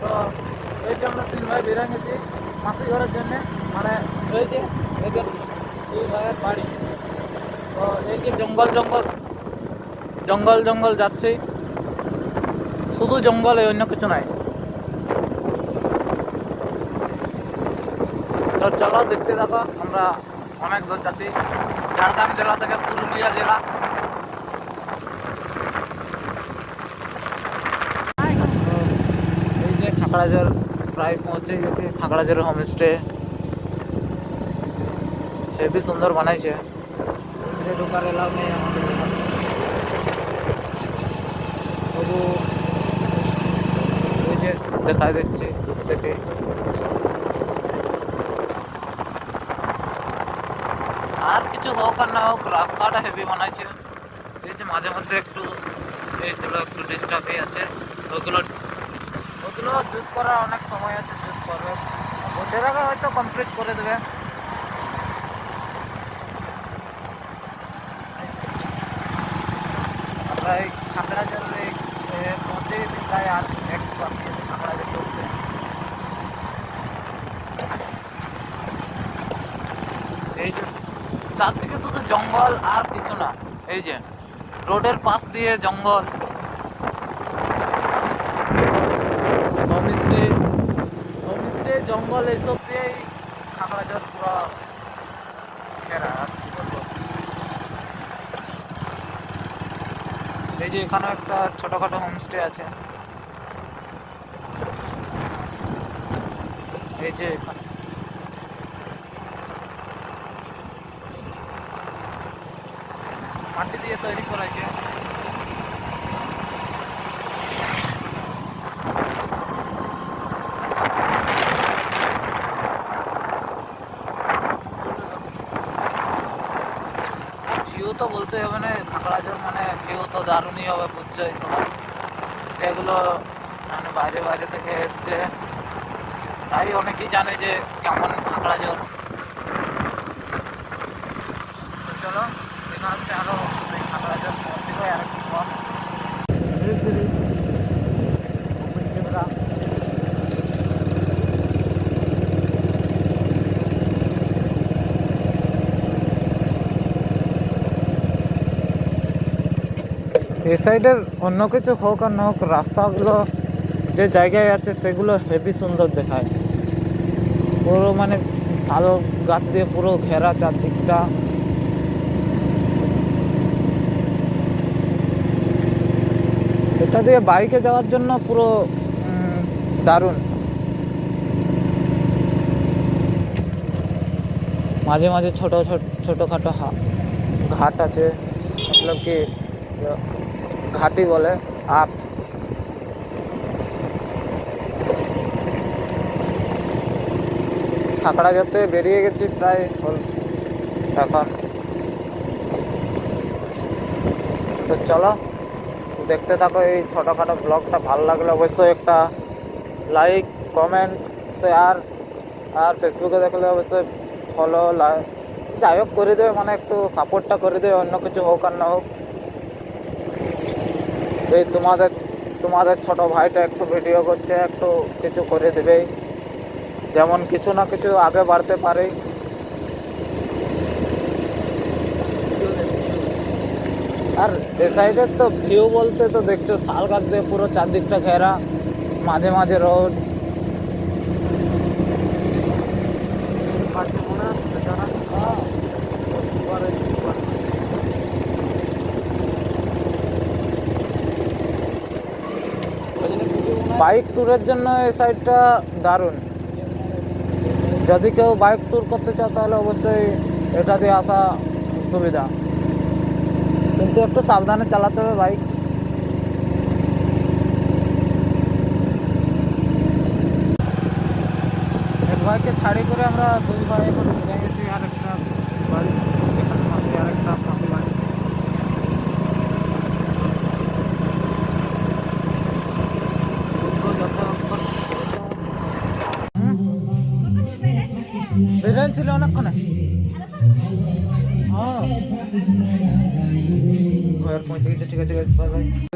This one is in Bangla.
তো এই জন্য তিন ভাই বেরিয়ে গেছি, মাটি ঘরের জন্যে। মানে এই যে এদের দুই ভাইয়ের বাড়ি। তো এই যে জঙ্গল জঙ্গল জঙ্গল জঙ্গল যাচ্ছি। শুধু জঙ্গলে অন্য কিছু নাই। তো চলো দেখতে থাকো, আমরা অনেক দূর যাচ্ছি। ঝাড়গ্রাম জেলা থেকে পুরুলিয়া জেলা। এই প্রায় পৌঁছে গেছি খাকড়াঝড় হোমস্টে হেভি সুন্দর বানাইছে। ঢোকার এলাও নেই আমাদের। তবু ওই যে দেখা দিচ্ছে দূর থেকে। আর কিছু হোক আর না হোক রাস্তাটা হেভি বানাইছে। এই যে মাঝে মধ্যে একটু এইগুলো একটু ডিস্টার্বই আছে। ওইগুলো ওগুলো জুত করার অনেক সময় আছে জুত করবে ওদের আগে হয়তো কমপ্লিট করে দেবে। আমরা এই আর এক বাকি আছে খাকড়া জলে উঠতে এই যে চারদিকে শুধু জঙ্গল আর কিছু না, এই যে রোডের পাশ দিয়ে জঙ্গল। হোমস্টে হোমস্টে জঙ্গল এইসব দিয়েই খাগড়াঝড় পুরো এই যে এখানে একটা ছোটখাটো হোমস্টে আছে। এই যে এখানে। মাটি দিয়ে তৈরি করা করেছে ভিউ তো বলতে হবে না খাগড়াঝড় মানে ভিউ তো দারুণই হবে, বুঝছোই তোমার যেগুলো মানে বাইরে বাইরে থেকে এসছে, তাই অনেকেই জানে যে কেমন তো চলো, এখান হচ্ছে আরও এই খাগড়াঝড় পৌঁছে যায় আর একটু পর ধীরে ধীরে open camera। এই সাইডের অন্য কিছু হোক আর না হোক, রাস্তাগুলো যে জায়গায় আছে সেগুলো হেভি সুন্দর দেখায়। পুরো মানে শাল গাছ দিয়ে পুরো ঘেরা চারদিকটা। এটা দিয়ে বাইকে যাওয়ার জন্য পুরো দারুণ। মাঝে মাঝে ছোট ছোট, ছোটোখাটো ঘাট আছে। মতলব কি ঘাটি বলে আপ খাকড়া যেতে বেরিয়ে গেছি প্রায় এখন। তো চলো, দেখতে থাকো এই ছোটোখাটো ব্লগটা। ভালো লাগলে অবশ্যই একটা লাইক কমেন্ট শেয়ার আর ফেসবুকে দেখলে অবশ্যই ফলো যাই হোক, করে দেবে মানে একটু সাপোর্টটা করে দেবে, অন্য কিছু হোক আর না হোক। এই তোমাদের তোমাদের ছোট ভাইটা একটু ভিডিও করছে, একটু কিছু করে দেবে যেমন কিছু না কিছু আগে বাড়তে পারে। আর এ সাইডের তো ভিউ বলতে তো দেখছ শাল গাছ দিয়ে পুরো চারদিকটা ঘেরা। মাঝে মাঝে রোড বাইক ট্যুরের জন্য এই সাইডটা দারুণ। যদি কেউ বাইক ট্যুর করতে চাও, তাহলে অবশ্যই এটা দিয়ে আসা সুবিধা। কিন্তু একটু সাবধানে চালাতে হবে বাইক এক ভাইকে ছাড়ি করে আমরা দুই ভাই এখন গেছি, আর একটা বাড়ি এখানে পাশে আর একটা পাশে বাড়ি তো যতক্ষণ হুম? বেরিয়ে ছিল অনেকক্ষণে। হ্যাঁ। ঘর পৌঁছে গেছে ঠিক আছে বাই বাই